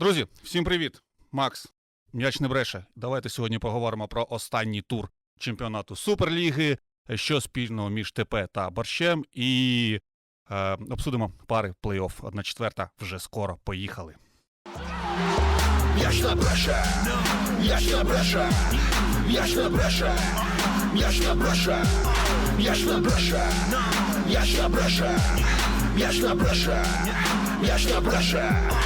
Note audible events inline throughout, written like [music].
Друзі, всім привіт! Макс, м'яч не бреше. Давайте сьогодні поговоримо про останній тур чемпіонату Суперліги, що спільного між ТП та борщем, і е, обсудимо пари плей-офф. Одна четверта вже скоро. Поїхали. М'яч не бреше, м'яч не бреше, м'яч не бреше, м'яч не бреше, м'яч не бреше, м'яч не бреше, м'яч не бреше, м'яч не бреше.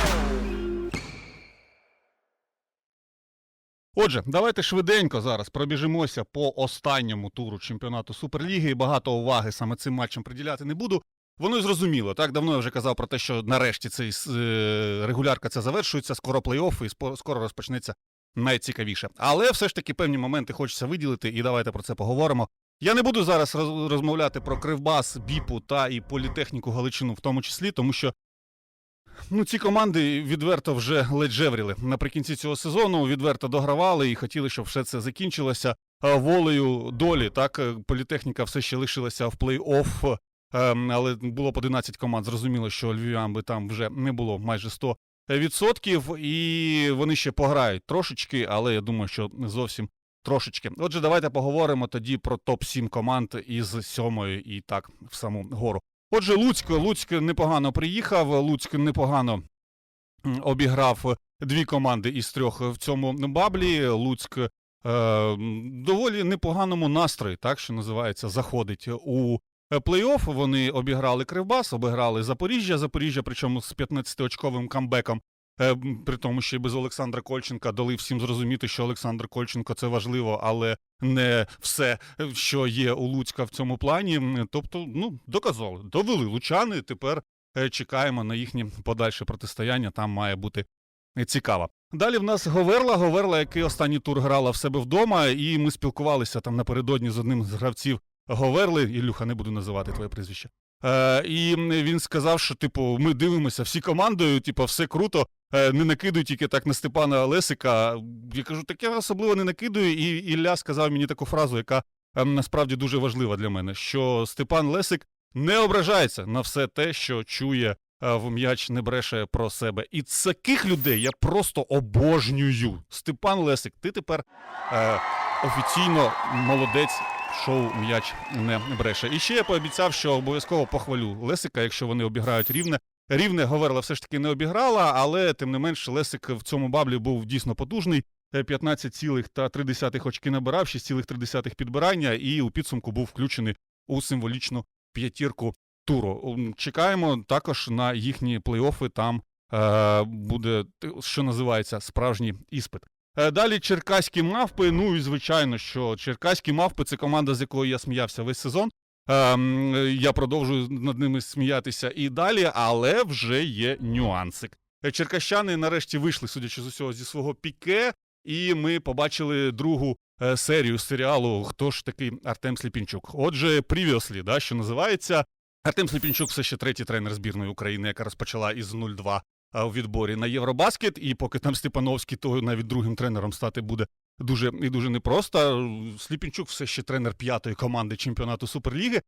Отже, давайте швиденько зараз пробіжимося по останньому туру чемпіонату Суперліги. Багато уваги саме цим матчам приділяти не буду. Воно й зрозуміло. Так давно я вже казав про те, що нарешті цей е, регулярка ця завершується, скоро плей-офф і скоро розпочнеться найцікавіше. Але все ж таки певні моменти хочеться виділити, і давайте про це поговоримо. Я не буду зараз роз- розмовляти про Кривбас, Біпу та і політехніку Галичину в тому числі, тому що Ну, ці команди відверто вже ледь жевріли. Наприкінці цього сезону відверто догравали і хотіли, щоб все це закінчилося волею долі. Так, е, політехніка все ще лишилася в плей-офф, ем, але було б 11 команд. Зрозуміло, що львів'ян би там вже не було майже 100%, і вони ще пограють трошечки, але я думаю, що не зовсім трошечки. Отже, давайте поговоримо тоді про топ-7 команд із сьомої і так в саму гору. Отже, Луцьк, Луцьк непогано приїхав. Луцьк непогано обіграв дві команди із трьох в цьому баблі. Луцьк е, доволі непоганому настрої, так що називається, заходить у плей-офф. Вони обіграли Кривбас, обіграли Запоріжжя. Запоріжжя, причому з 15-очковим камбеком. Е, При тому, що і без Олександра Кольченка дали всім зрозуміти, що Олександр Кольченко це важливо, але не все, е, що є у Луцька в цьому плані. Тобто, ну, доказали, довели лучани. Тепер е, чекаємо на їхнє подальше протистояння. Там має бути цікаво. Далі в нас Говерла. Говерла, який останній тур грала в себе вдома, і ми спілкувалися там напередодні з одним з гравців Говерли. Ілюха, не буду називати твоє прізвище. Е, і він сказав, що типу, ми дивимося всі командою, типу, все круто. Е, не накидуй тільки так на Степана Лесика. Я кажу, так я особливо не накидую. І Ілля сказав мені таку фразу, яка е, насправді дуже важлива для мене: що Степан Лесик не ображається на все те, що чує е, в м'яч не бреше про себе. І таких людей я просто обожнюю. Степан Лесик, ти тепер е, офіційно молодець. Шоу м'яч не бреше. І ще я пообіцяв, що обов'язково похвалю Лесика, якщо вони обіграють рівне. Рівне Говерла все ж таки не обіграла, але тим не менш Лесик в цьому баблі був дійсно потужний. Е, 15,3 очки набирав, 6,3 підбирання, і у підсумку був включений у символічну п'ятірку туру. Чекаємо також на їхні плей-оффи. Там е, буде, що називається, справжній іспит. Е, Далі черкаські мавпи. Ну і звичайно, що черкаські мавпи це команда, з якою я сміявся весь сезон. Ем, я продовжую над ними сміятися і далі, але вже є нюансик. Е, Черкащани нарешті вийшли, судячи з усього, зі свого піке, і ми побачили другу е, серію серіалу Хто ж такий Артем Сліпінчук. Отже, Previously, да, що називається. Артем Сліпінчук все ще третій тренер збірної України, яка розпочала із 0-2 у відборі на Євробаскет. І поки там Степановський, то навіть другим тренером стати буде дуже і дуже непросто. Сліпінчук все ще тренер п'ятої команди чемпіонату Суперліги.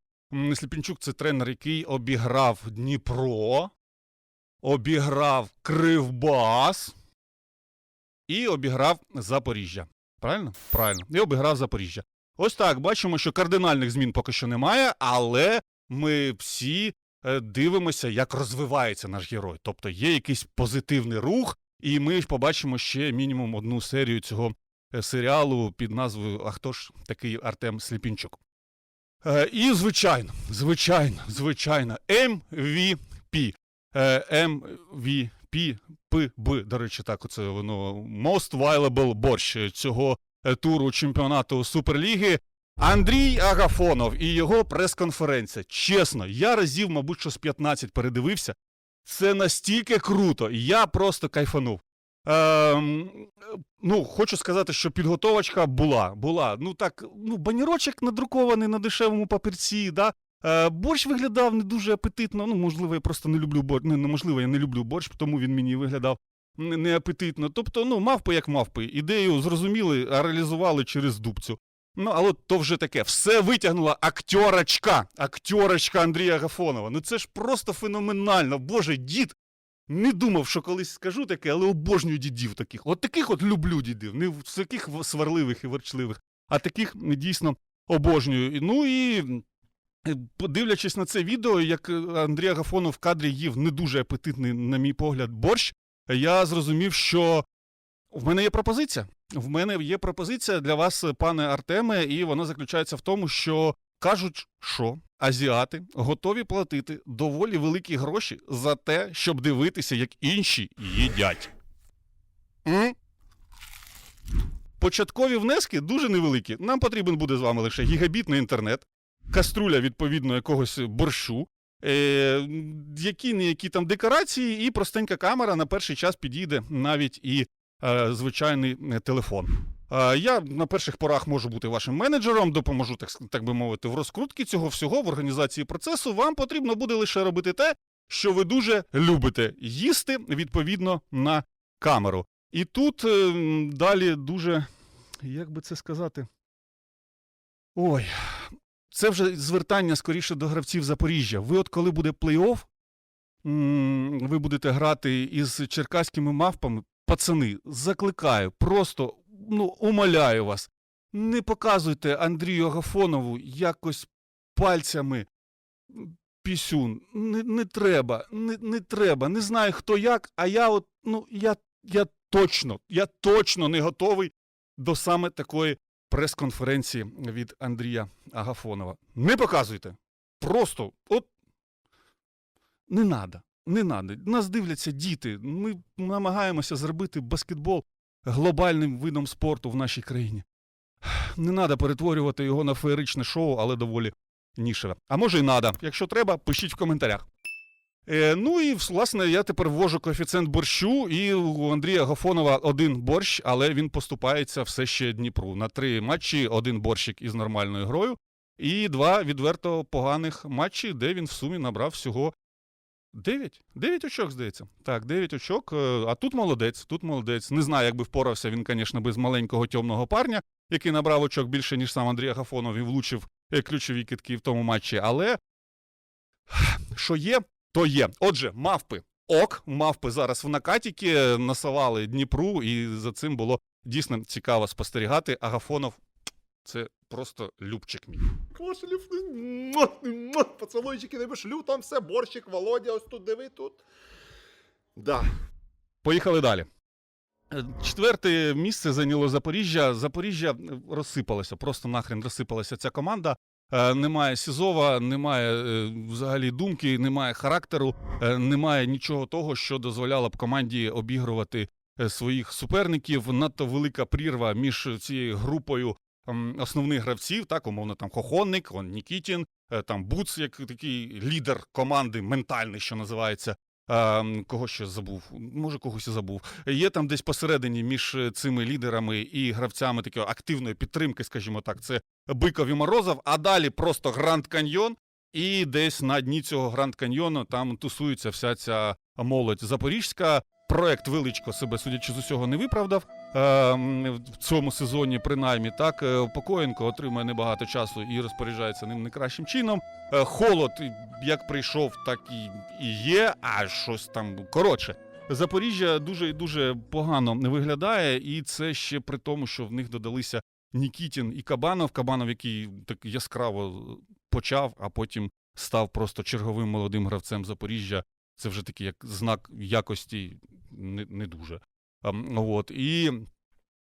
Сліпінчук це тренер, який обіграв Дніпро, обіграв Кривбас і обіграв Запоріжжя. Правильно? Правильно. І обіграв Запоріжжя. Ось так, бачимо, що кардинальних змін поки що немає, але ми всі е, дивимося, як розвивається наш герой. Тобто є якийсь позитивний рух, і ми побачимо ще мінімум одну серію цього серіалу під назвою А хто ж такий Артем Сліпінчук? Е, і, звичайно, звичайно, звичайно, MVP. Е, MVP, ПБ, до речі, так оце воно Most Valuable борщ цього е, туру чемпіонату Суперліги. Андрій Агафонов і його прес-конференція. Чесно, я разів, мабуть, що з 15 передивився. Це настільки круто. Я просто кайфанув. Ем, ну, хочу сказати, що підготовочка була. була. Ну так, ну, банірочок надрукований на дешевому папірці, да? Е, борщ виглядав не дуже апетитно. Ну, можливо, я просто не люблю борщ. Не, неможливо, я не люблю борщ, тому він мені виглядав неапетитно. Тобто, ну, мавпи як мавпи. Ідею зрозуміли, а реалізували через дубцю. Ну, але то вже таке. Все витягнула актерочка. Актерочка Андрія Гафонова. Ну це ж просто феноменально. Боже, дід. Не думав, що колись скажу таке, але обожнюю дідів таких. От таких от люблю дідів. Не в- таких сварливих і ворчливих, а таких дійсно обожнюю. Ну і е, подивлячись на це відео, як Андрій Агафонов в кадрі їв не дуже апетитний, на мій погляд, борщ, я зрозумів, що в мене є пропозиція. В мене є пропозиція для вас, пане Артеме, і вона заключається в тому, що кажуть, що азіати готові платити доволі великі гроші за те, щоб дивитися, як інші їдять. М? Початкові внески дуже невеликі. Нам потрібен буде з вами лише гігабітний інтернет, каструля відповідно якогось борщу, е, які не там декорації, і простенька камера на перший час підійде навіть і е, звичайний е, телефон. Е, я на перших порах можу бути вашим менеджером, допоможу, так, так би мовити, в розкрутці цього всього, в організації процесу. Вам потрібно буде лише робити те, що ви дуже любите їсти відповідно на камеру. І тут е, далі дуже, як би це сказати. Ой, це вже звертання скоріше до гравців Запоріжжя. Ви, от коли буде плей-офф, ви будете грати із черкаськими мавпами. Пацани, закликаю, просто ну, умоляю вас, не показуйте Андрію Агафонову якось пальцями пісюн. Не, не треба, не, не треба. Не знаю хто як, а я от, ну, я, я точно, я точно не готовий до саме такої прес-конференції від Андрія Агафонова. Не показуйте. Просто от не надо. Не надо. Нас дивляться діти. Ми намагаємося зробити баскетбол глобальним видом спорту в нашій країні. Не треба перетворювати його на феєричне шоу, але доволі нішеве. А може й надо. Якщо треба, пишіть в коментарях. Е, ну і власне я тепер ввожу коефіцієнт борщу, і у Андрія Гафонова один борщ, але він поступається все ще Дніпру. На три матчі один борщик із нормальною грою, і два відверто поганих матчі, де він в сумі набрав всього Дев'ять? Дев'ять очок, здається. Так, дев'ять очок. е, А тут молодець, тут молодець. Не знаю, як би впорався він, звісно, без маленького темного парня, який набрав очок більше, ніж сам Андрій Агафонов і влучив е, ключові китки в тому матчі. Але що є, то є. Отже, мавпи. Ок, мавпи зараз в накатіки насавали Дніпру, і за цим було дійсно цікаво спостерігати. Агафонов це просто любчик мій. Кошелів, муа, поцілуйчики не вишлю, там все, борщик, Володя, ось тут диви тут. Да. Поїхали далі. Е, Четверте місце зайняло Запоріжжя. Запоріжжя е, розсипалося, просто нахрен розсипалася ця команда. Е, Немає Сізова, немає е, взагалі думки, немає характеру, е, немає нічого того, що дозволяло б команді обігрувати своїх суперників. Надто велика прірва між цією групою основних гравців, так, умовно, там Хохонник, он Нікітін, е, там Буц, як такий лідер команди, ментальний, що називається. Кого ще забув? Може, когось і забув. Є там десь посередині між е, цими лідерами і гравцями такої активної підтримки, скажімо так, це Биков і Морозов, а далі просто Гранд Каньйон. І десь на дні цього Гранд Каньйону там тусується вся ця молодь запорізька. Проект величко себе, судячи з усього, не виправдав е, в цьому сезоні, принаймні. Так, Е, Покоєнко отримує небагато часу і розпоряджається ним не кращим чином. Е, Холод, як прийшов, так і, є, а щось там коротше. Запоріжжя дуже і дуже погано виглядає, і це ще при тому, що в них додалися Нікітін і Кабанов. Кабанов, який так яскраво почав, а потім став просто черговим молодим гравцем Запоріжжя. Це вже такий як знак якості не, не дуже. Ем, От. І,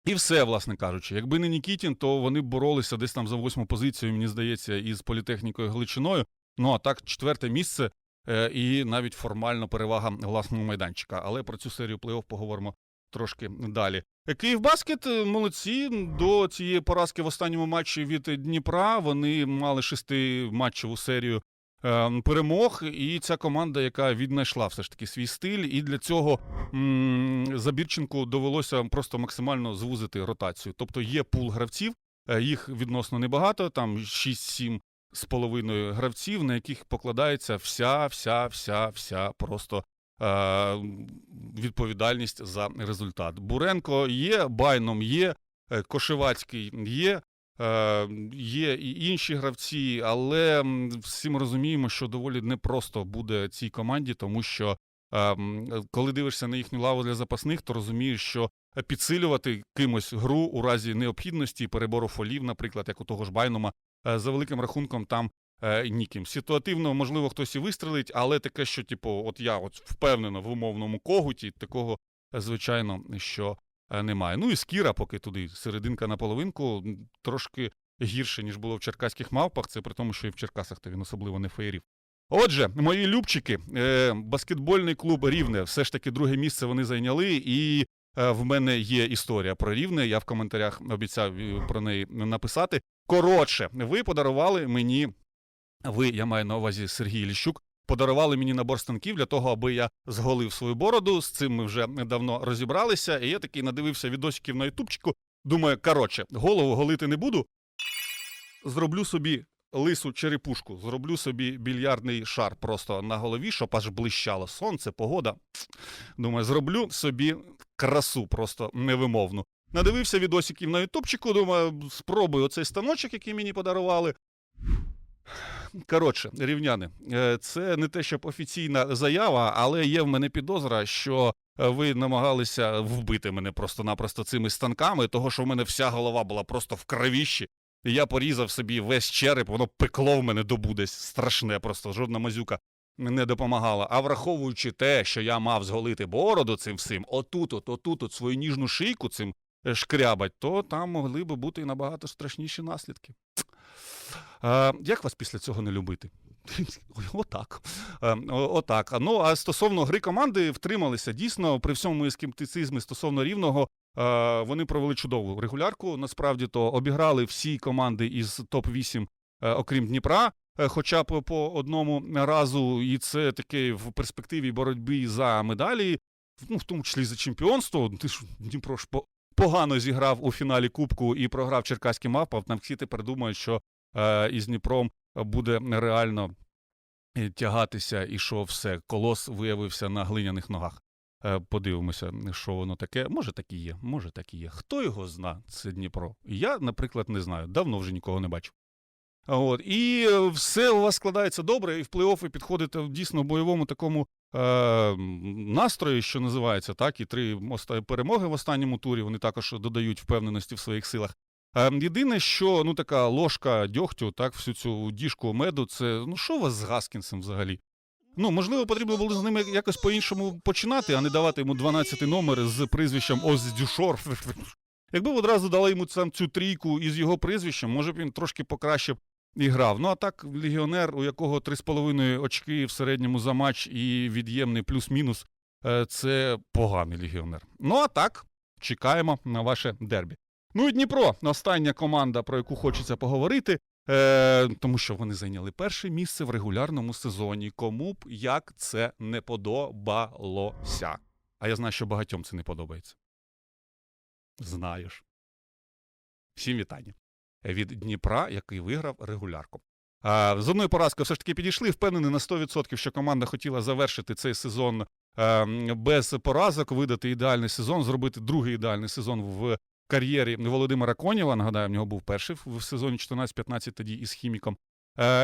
і все, власне кажучи. Якби не Нікітін, то вони б боролися десь там за восьму позицію, мені здається, із політехнікою Гличиною. Ну а так, четверте місце е, і навіть формально перевага власного майданчика. Але про цю серію плей-офф поговоримо трошки далі. Е, Київбаскет е, молодці до цієї поразки в останньому матчі від Дніпра. Вони мали шестиматчеву серію перемог, і ця команда, яка віднайшла все ж таки свій стиль, і для цього Забірченку довелося просто максимально звузити ротацію. Тобто є пул гравців, е, їх відносно небагато, там 6-7 з половиною гравців, на яких покладається вся, вся, вся, вся просто е, відповідальність за результат. Буренко є, Байном є, е, Кошевацький є. Е, Є і інші гравці, але всі ми розуміємо, що доволі непросто буде цій команді, тому що ем, коли дивишся на їхню лаву для запасних, то розумієш, що підсилювати кимось гру у разі необхідності перебору фолів, наприклад, як у того ж Байнума, е, за великим рахунком там е, ніким. Ситуативно, можливо, хтось і вистрелить, але таке, що, типу, от я от впевнено в умовному когуті, такого, е, звичайно, що е, немає. Ну і скіра, поки туди серединка на половинку, трошки гірше, ніж було в черкаських мавпах. Це при тому, що і в Черкасах то він особливо не феєрів. Отже, мої любчики, е, баскетбольний клуб Рівне, все ж таки друге місце вони зайняли, і е, в мене є історія про Рівне. Я в коментарях обіцяв е, про неї написати. Коротше, ви подарували мені, ви, я маю на увазі Сергій Ліщук, подарували мені набор станків для того, аби я зголив свою бороду. З цим ми вже давно розібралися. І я такий надивився відосиків на ютубчику. Думаю, коротше, голову голити не буду. Зроблю собі лису черепушку, зроблю собі більярдний шар просто на голові, щоб аж блищало сонце, погода. Думаю, зроблю собі красу просто невимовну. Надивився відосиків на ютубчику, думаю, спробую оцей станочок, який мені подарували. Коротше, рівняни, е, це не те, щоб офіційна заява, але є в мене підозра, що е, ви намагалися вбити мене просто-напросто цими станками, того, що в мене вся голова була просто в кровіщі. Я порізав собі весь череп, воно пекло в мене добу десь страшне, просто жодна мазюка не допомагала. А враховуючи те, що я мав зголити бороду цим всім, отут, от, отут, от свою ніжну шийку цим е, шкрябать, то там могли би бути і набагато страшніші наслідки. А, як вас після цього не любити? [laughs] Отак. Е, Отак. Ну, а стосовно гри команди втрималися. Дійсно, при всьому скептицизмі стосовно рівного, е, вони провели чудову регулярку. Насправді то обіграли всі команди із топ-8, е, окрім Дніпра. е, Хоча б по одному разу, і це таке в перспективі боротьби за медалі, ну в тому числі за чемпіонство. Ти ж Дніпро ж погано зіграв у фіналі Кубку і програв черкаським мавпам. Там всі тепер думають, що е, із Дніпром буде реально е, тягатися, і що все, колос виявився на глиняних ногах. Е, Подивимося, що воно таке. Може, так і є, може, так і є. Хто його зна, це Дніпро? Я, наприклад, не знаю. Давно вже нікого не бачив. От. І е, все у вас складається добре, і в плей-офф ви підходите в дійсно бойовому такому е, настрої, що називається, так, і три перемоги в останньому турі. Вони також додають впевненості в своїх силах. Е, Єдине, що ну така ложка дьогтю, так, всю цю діжку меду, це ну що у вас з Гаскінсом взагалі? Ну, можливо, потрібно було з ними якось по-іншому починати, а не давати йому 12 номер з прізвищем Оз Дюшор. [laughs] Якби одразу дали йому цю трійку із його прізвищем, може б він трошки покраще б і грав. Ну а так, легіонер, у якого 3,5 очки в середньому за матч і від'ємний плюс-мінус, е, це поганий легіонер. Ну а так, чекаємо на ваше дербі. Ну і Дніпро, остання команда, про яку хочеться поговорити, е, тому що вони зайняли перше місце в регулярному сезоні. Кому б як це не подобалося. А я знаю, що багатьом це не подобається. Знаєш. Всім вітання. Від Дніпра, який виграв регулярку. З одної поразки все ж таки підійшли. Впевнений на 100%, що команда хотіла завершити цей сезон без поразок, видати ідеальний сезон, зробити другий ідеальний сезон в кар'єрі Володимира Конєва. Нагадаю, в нього був перший в сезоні 14-15 тоді із хіміком.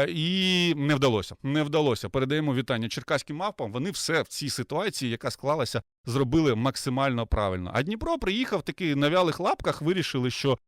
І не вдалося. Не вдалося. Передаємо вітання черкаським мавпам. Вони все в цій ситуації, яка склалася, зробили максимально правильно. А Дніпро приїхав таки на вялих лапках, вирішили, що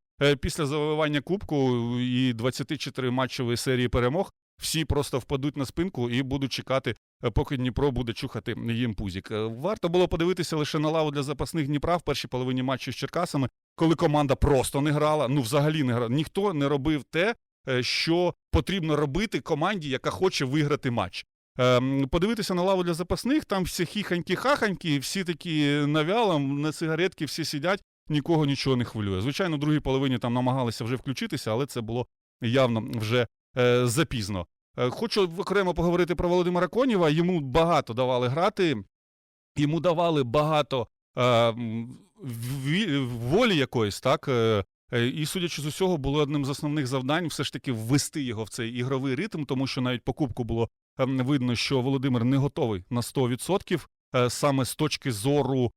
після завоювання кубку і 24 матчової серії перемог всі просто впадуть на спинку і будуть чекати, е, поки Дніпро буде чухати їм пузік. Е, Варто було подивитися лише на лаву для запасних Дніпра в першій половині матчу з Черкасами, коли команда просто не грала. Ну, взагалі не грала. Ніхто не робив те, е, що потрібно робити команді, яка хоче виграти матч. Ем, Подивитися на лаву для запасних, там всі хіханькі-хаханькі, всі такі навялом, на цигаретки всі сидять, нікого нічого не хвилює. Звичайно, в другій половині там намагалися вже включитися, але це було явно вже е, запізно. Е, хочу окремо поговорити про Володимира Конєва. Йому багато давали грати, йому давали багато е, волі якоїсь, так. Е, Е, І, судячи з усього, було одним з основних завдань все ж таки ввести його в цей ігровий ритм, тому що навіть по кубку було ем, видно, що Володимир не готовий на 100%, е, саме з точки зору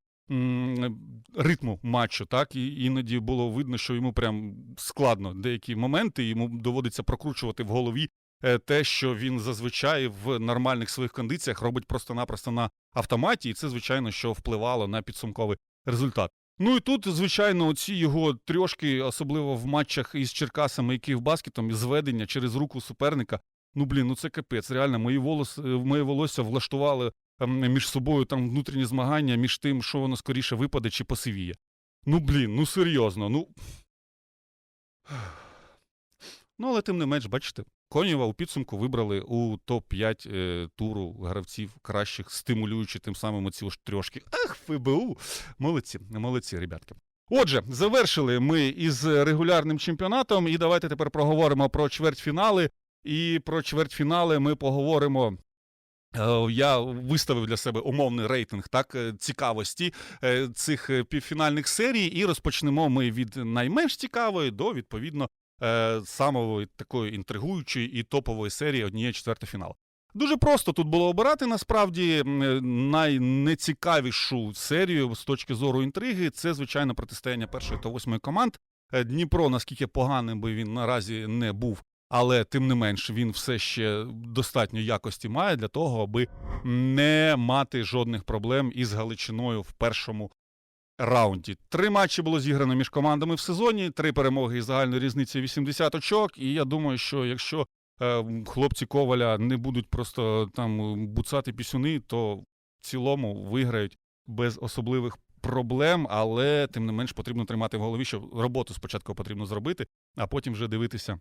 ритму матчу. Так і іноді було видно, що йому прям складно деякі моменти, йому доводиться прокручувати в голові е, те, що він зазвичай в нормальних своїх кондиціях робить просто-напросто на автоматі, і це, звичайно, що впливало на підсумковий результат. Ну і тут, звичайно, ці його трьошки, особливо в матчах із Черкасами і Київбаскетом, і зведення через руку суперника. Ну блін, ну це капець. Реально, мої волос, е, моє волосся влаштували між собою там внутрішні змагання, між тим, що воно скоріше випаде чи посивіє. Ну блін, ну серйозно, ну. Ну, але тим не менш, бачите, Конєва у підсумку вибрали у топ-5 е, туру гравців кращих, стимулюючи тим самим оці ж трьошки. Ах, ФБУ! Молодці, молодці, ребятки. Отже, завершили ми із регулярним чемпіонатом, і давайте тепер проговоримо про чвертьфінали. І про чвертьфінали ми поговоримо. Е, Я виставив для себе умовний рейтинг так е, цікавості е, цих півфінальних серій, і розпочнемо ми від найменш цікавої до відповідно самої такої інтригуючої і топової серії однієї четвертофіналу. Дуже просто тут було обирати насправді найнецікавішу серію з точки зору інтриги. Це звичайно протистояння першої та восьмої команд. Дніпро, наскільки поганим би він наразі не був, але тим не менш він все ще достатньо якості має для того, аби не мати жодних проблем із Галичиною в першому раунді. Три матчі було зіграно між командами в сезоні, три перемоги із загальною різницею 80 очок. І я думаю, що якщо е, хлопці Коваля не будуть просто там буцати пісюни, то в цілому виграють без особливих проблем, але тим не менш потрібно тримати в голові, що роботу спочатку потрібно зробити, а потім вже дивитися,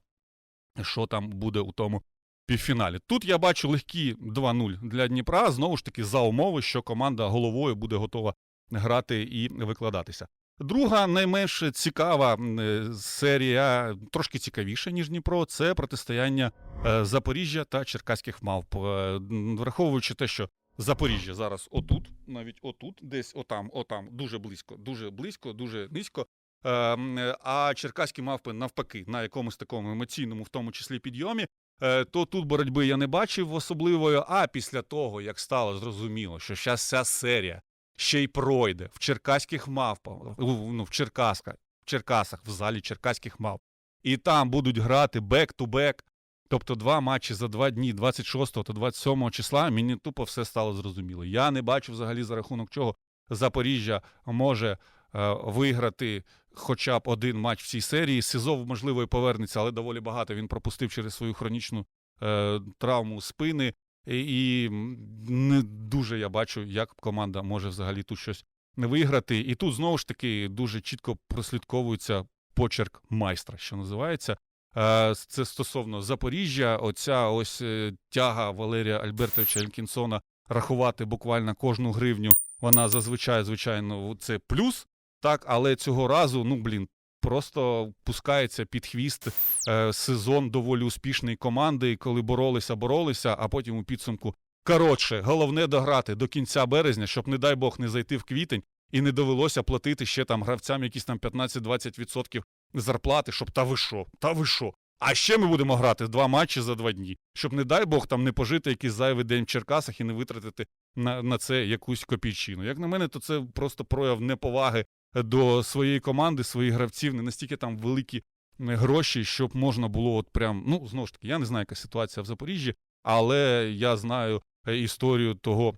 що там буде у тому півфіналі. Тут я бачу легкі 2-0 для Дніпра. Знову ж таки, за умови, що команда головою буде готова грати і викладатися. Друга найменш цікава е, серія, трошки цікавіша, ніж Дніпро, це протистояння е, Запоріжжя та Черкаських мавп. Е, Враховуючи те, що Запоріжжя зараз отут, навіть отут, десь отам, отам, дуже близько, дуже близько, дуже низько. Е, м, е, А черкаські мавпи навпаки на якомусь такому емоційному, в тому числі підйомі. Е, То тут боротьби я не бачив особливої. А після того, як стало зрозуміло, що зараз ця серія ще й пройде в черкаських мавпах, ну, в Черкасках, в Черкасах, в залі черкаських мавп. І там будуть грати бек-ту-бек. Тобто два матчі за два дні, 26 та 27 числа, мені тупо все стало зрозуміло. Я не бачу взагалі за рахунок чого Запоріжжя може е, виграти хоча б один матч в цій серії. Сизов, можливо, і повернеться, але доволі багато він пропустив через свою хронічну е, травму спини. І, не дуже я бачу, як команда може взагалі тут щось не виграти. І тут знову ж таки дуже чітко прослідковується почерк майстра, що називається. Е, Це стосовно Запоріжжя. Оця ось е, тяга Валерія Альбертовича Елькінсона рахувати буквально кожну гривню. Вона зазвичай, звичайно, це плюс. Так, але цього разу, ну блін, просто пускається під хвіст е, сезон доволі успішної команди, коли боролися, боролися, а потім у підсумку. Коротше, головне дограти до кінця березня, щоб, не дай Бог, не зайти в квітень і не довелося платити ще там гравцям якісь там 15-20% зарплати, щоб та ви що, та ви що. А ще ми будемо грати два матчі за два дні, щоб, не дай Бог, там не пожити якийсь зайвий день в Черкасах і не витратити на, на це якусь копійчину. Як на мене, то це просто прояв неповаги до своєї команди, своїх гравців, не настільки там великі е, гроші, щоб можна було от прям, ну, знову ж таки, я не знаю, яка ситуація в Запоріжжі, але я знаю е, історію того,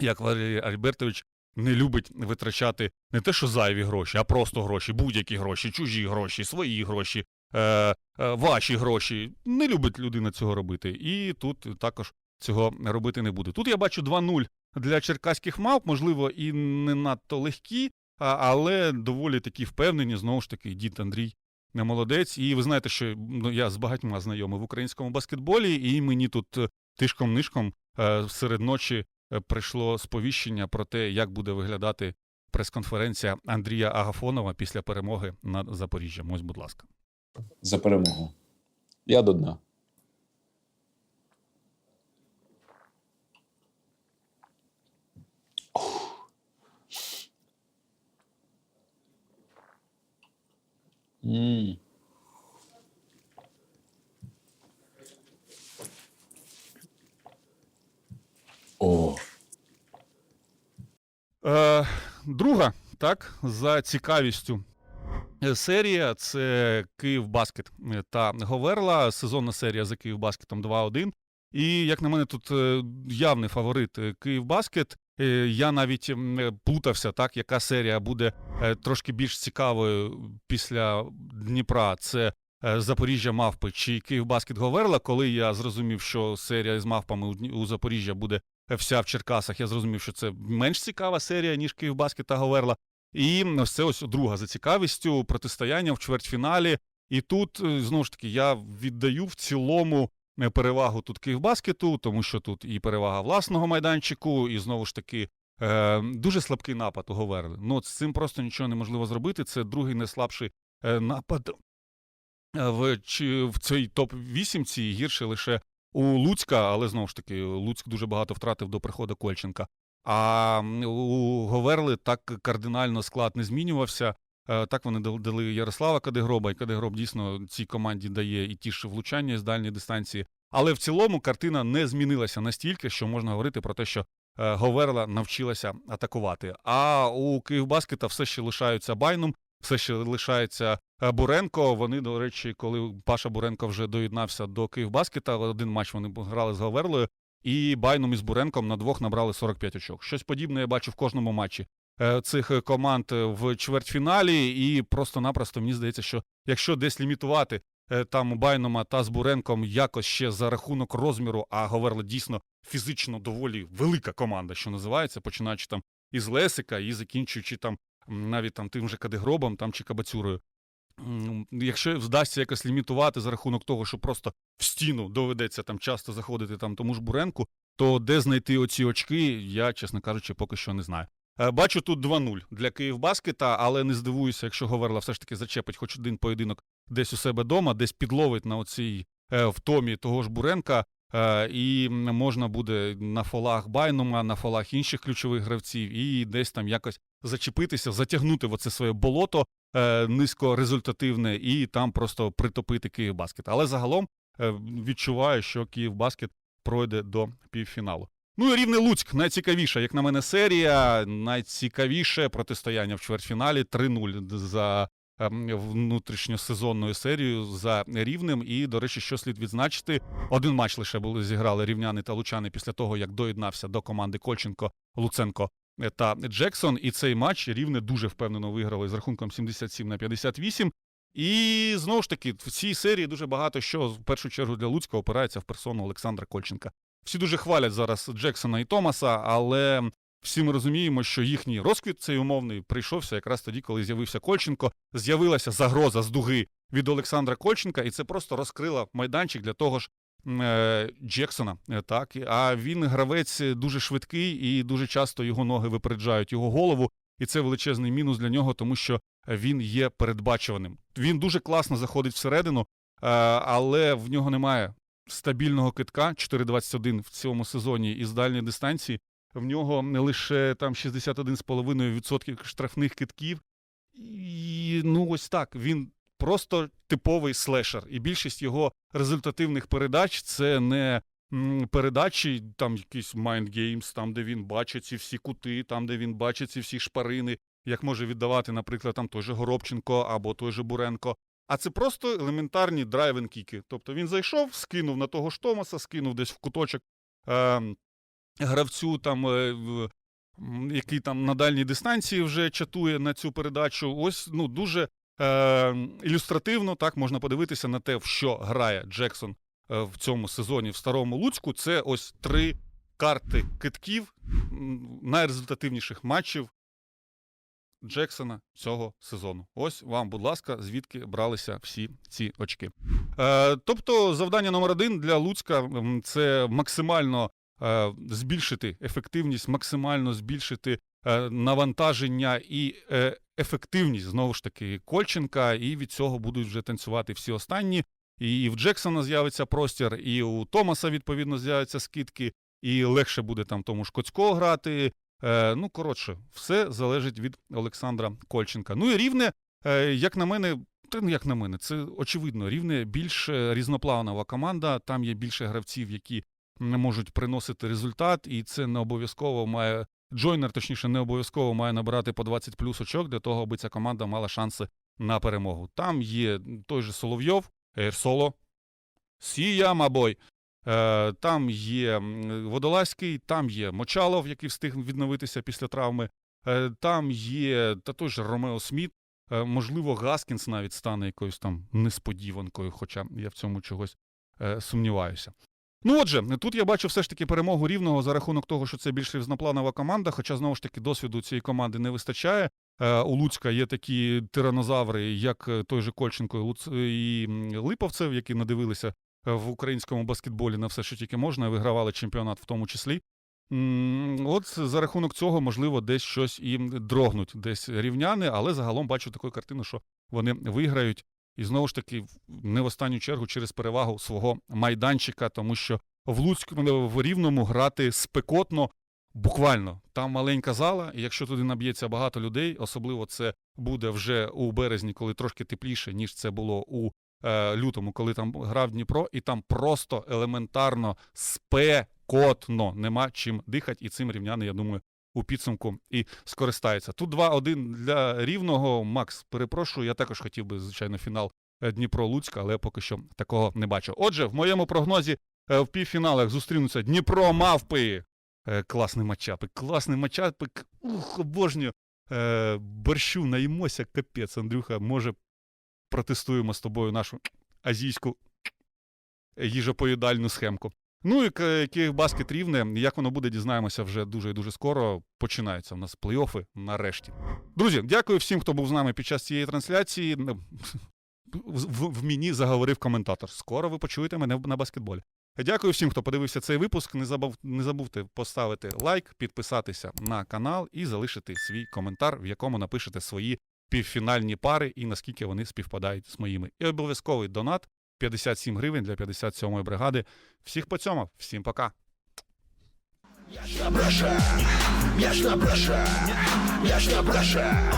як Валерій Альбертович не любить витрачати не те, що зайві гроші, а просто гроші, будь-які гроші, чужі гроші, свої гроші, е, ваші гроші. Не любить людина цього робити. І тут також цього робити не буде. Тут я бачу 2-0 для черкаських мавп, можливо, і не надто легкі, але доволі такі впевнені, знову ж таки, дід Андрій не молодець. І ви знаєте, що ну, я з багатьма знайомий в українському баскетболі, і мені тут е, тишком-нишком е, серед ночі е, прийшло сповіщення про те, як буде виглядати прес-конференція Андрія Агафонова після перемоги над Запоріжжям. Ось, будь ласка. за перемогу. Я до дна. О, Е, друга, так, за цікавістю е, серія це Київ Баскет та Говерла. Сезонна серія за Київ Баскетом 2-1. І, як на мене, тут е, явний фаворит е, Київ Баскет. Е, Я навіть е, плутався, так, яка серія буде е, трошки більш цікавою після Дніпра. Це е, Запоріжжя Мавпи чи Київ Баскет Говерла. Коли я зрозумів, що серія з мавпами у Запоріжжя буде е, вся в Черкасах, я зрозумів, що це менш цікава серія, ніж Київ Баскет та Говерла. І це ось друга за цікавістю протистояння в чвертьфіналі. І тут е, знову ж таки я віддаю в цілому е, перевагу тут Київбаскету, тому що тут і перевага власного майданчику, і знову ж таки е, дуже слабкий напад у Говерли. Ну, з цим просто нічого неможливо зробити. Це другий найслабший е, напад е, в, чи, в цій топ-8 гірше лише у Луцька, але знову ж таки, Луцьк дуже багато втратив до приходу Кольченка. А у Говерли так кардинально склад не змінювався. Е, Так вони дал- дали Ярослава Кадегроба, і Кадегроб дійсно цій команді дає і ті ж влучання з дальньої дистанції. Але в цілому картина не змінилася настільки, що можна говорити про те, що е, Говерла навчилася атакувати. А у Київбаскета все ще лишаються Байнум, все ще лишається е, Буренко. Вони, до речі, коли Паша Буренко вже доєднався до Київбаскета, один матч вони грали з Говерлою, і Байном із Буренком на двох набрали 45 очок. Щось подібне я бачу в кожному матчі цих е, команд е, в чвертьфіналі, і просто-напросто мені здається, що якщо десь лімітувати е, там Байнома та з Буренком якось ще за рахунок розміру, а Говерла дійсно фізично доволі велика команда, що називається, починаючи там із Лесика і закінчуючи там навіть там тим же Кадегробом там чи Кабацюрою. Якщо вдасться якось лімітувати за рахунок того, що просто в стіну доведеться там часто заходити там тому ж Буренку, то де знайти оці очки, я, чесно кажучи, поки що не знаю. Е, Бачу тут 2-0 для Київбаскета, але не здивуюся, якщо Говерла все ж таки зачепить хоч один поєдинок десь у себе вдома, десь підловить на оцій е, втомі того ж Буренка, е, і можна буде на фолах Байнума, на фолах інших ключових гравців, і десь там якось зачепитися, затягнути в оце своє болото низькорезультативне, і там просто притопити Київбаскет. Але загалом відчуваю, що Київбаскет пройде до півфіналу. Ну і рівне Луцьк найцікавіша, як на мене, серія. Найцікавіше протистояння в чвертьфіналі 3-0 за ем, внутрішньосезонною серією за рівнем. І, до речі, що слід відзначити, один матч лише були зіграли рівняни та лучани після того, як доєднався до команди Кольченко, Луценко е, та Джексон. І цей матч рівне дуже впевнено виграли з рахунком 77 на 58. І знову ж таки, в цій серії дуже багато що в першу чергу для Луцька опирається в персону Олександра Кольченка. Всі дуже хвалять зараз Джексона і Томаса, але всі ми розуміємо, що їхній розквіт цей умовний прийшовся якраз тоді, коли з'явився Кольченко. З'явилася загроза з дуги від Олександра Кольченка, і це просто розкрило майданчик для того ж е, Джексона. е, Так, а він гравець дуже швидкий, і дуже часто його ноги випереджають його голову. І це величезний мінус для нього, тому що він є передбачуваним. Він дуже класно заходить всередину, е, але в нього немає стабільного китка 4,21 в цьому сезоні із дальньої дистанції. В нього не лише там 61,5% штрафних китків. І ну ось так. Він просто типовий слешер. І більшість його результативних передач це не передачі, там якісь mind games, там, де він бачить ці всі кути, там, де він бачить ці всі шпарини, як може віддавати, наприклад, там той же Горобченко або той же Буренко. А це просто елементарні драйвен-кіки. Тобто він зайшов, скинув на того ж Томаса, скинув десь в куточок е, гравцю, там, е, в- який там на дальній дистанції вже чатує на цю передачу. Ось ну, дуже е, ілюстративно так можна подивитися на те, в що грає Джексон е, в цьому сезоні в Старому Луцьку. Це ось три карти китків найрезультативніших матчів Джексона цього сезону. Ось вам, будь ласка, звідки бралися всі ці очки. Е, тобто, завдання номер один для Луцька це максимально е, збільшити ефективність, максимально збільшити е, навантаження і е, ефективність знову ж таки Кольченка, і від цього будуть вже танцювати всі останні. І в Джексона з'явиться простір, і у Томаса відповідно з'являться скидки, і легше буде там тому ж Коцько грати. Е, ну, коротше, все залежить від Олександра Кольченка. Ну і рівне, е, як на мене, та ну як на мене, це очевидно, рівне більш е, різнопланова команда. Там є більше гравців, які м, можуть приносити результат, і це не обов'язково має. Джойнер, точніше, не обов'язково має набирати по 20 плюс очок для того, аби ця команда мала шанси на перемогу. Там є той же Соловйов, Ейрсоло, Сія, мабой. Е, Там є Водолазький, там є Мочалов, який встиг відновитися після травми. Е, Там є та той же Ромео Сміт. Е, Можливо, Гаскінс навіть стане якоюсь там несподіванкою, хоча я в цьому чогось сумніваюся. Ну отже, тут я бачу все ж таки перемогу рівного за рахунок того, що це більш різнопланова команда. Хоча знову ж таки досвіду цієї команди не вистачає. У Луцька є такі тиранозаври, як той же Кольченко і Липовцев, які надивилися в українському баскетболі на все, що тільки можна, вигравали чемпіонат в тому числі. От за рахунок цього, можливо, десь щось і дрогнуть, десь рівняни, але загалом бачу таку картину, що вони виграють. І знову ж таки, не в останню чергу через перевагу свого майданчика, тому що в Луцьку в Рівному грати спекотно, буквально. Там маленька зала, і якщо туди наб'ється багато людей, особливо це буде вже у березні, коли трошки тепліше, ніж це було у лютому, коли там грав Дніпро, і там просто елементарно спекотно нема чим дихати, і цим рівняни, я думаю, у підсумку і скористаються. Тут 2-1 для рівного. Макс, перепрошую, я також хотів би, звичайно, фінал е, Дніпро-Луцька, але поки що такого не бачу. Отже, в моєму прогнозі е, в півфіналах зустрінуться Дніпро Мавпи. Е, Класний матчапик, класний матчапик. Ух, обожнюю. Е, борщу наїмося, капець, Андрюха. Може, протестуємо з тобою нашу азійську їжопоїдальну схемку. Ну і Київбаскет рівне. Як воно буде, дізнаємося вже дуже і дуже скоро. Починаються в нас плей-офи нарешті. Друзі, дякую всім, хто був з нами під час цієї трансляції. В, мені заговорив коментатор. Скоро ви почуєте мене на баскетболі. Дякую всім, хто подивився цей випуск. Не забув, не забувте поставити лайк, підписатися на канал і залишити свій коментар, в якому напишете свої півфінальні пари і наскільки вони співпадають з моїми. І обов'язковий донат 57 гривень для 57-ї бригади. Всіх по цьому, всім пока. М'яч на броша, я ж на броша, я ж на бреше,